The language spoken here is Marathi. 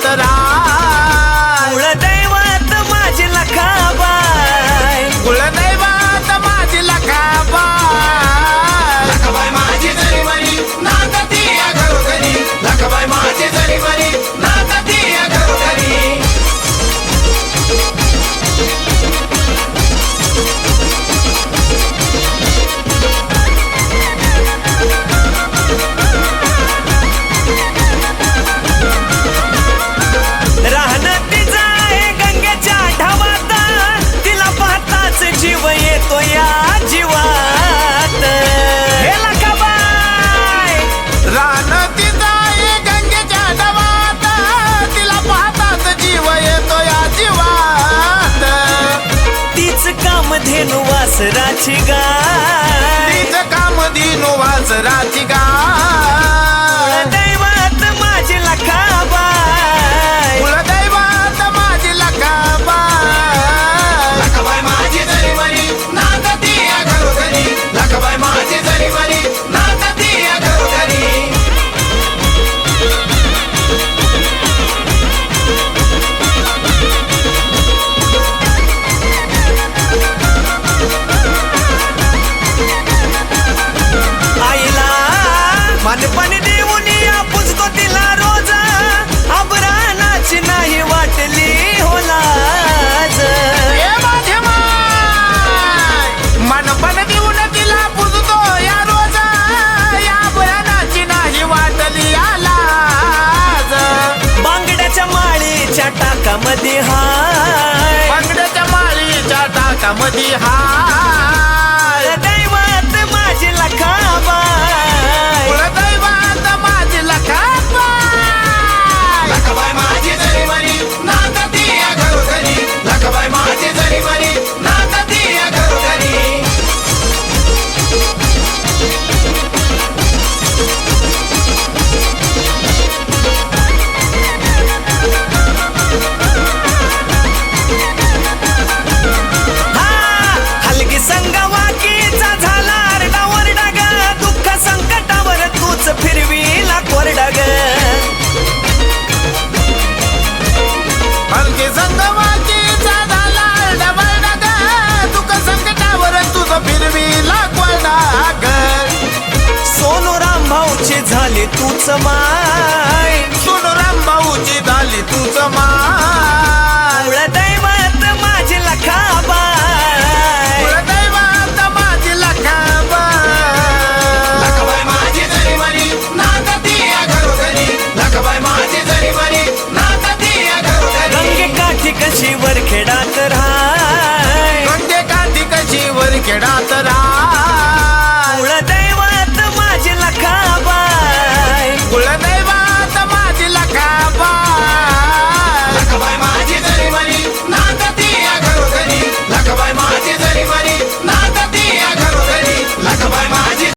that I वासराची गाय. काम दिनो वासराची गा माळीच्या टाकामध्ये हाय. बांगड्याच्या माळीच्या टाकामध्ये हाय. झाली तूच माय. सोनराम भाऊची झाली तूच माय. 몰랐나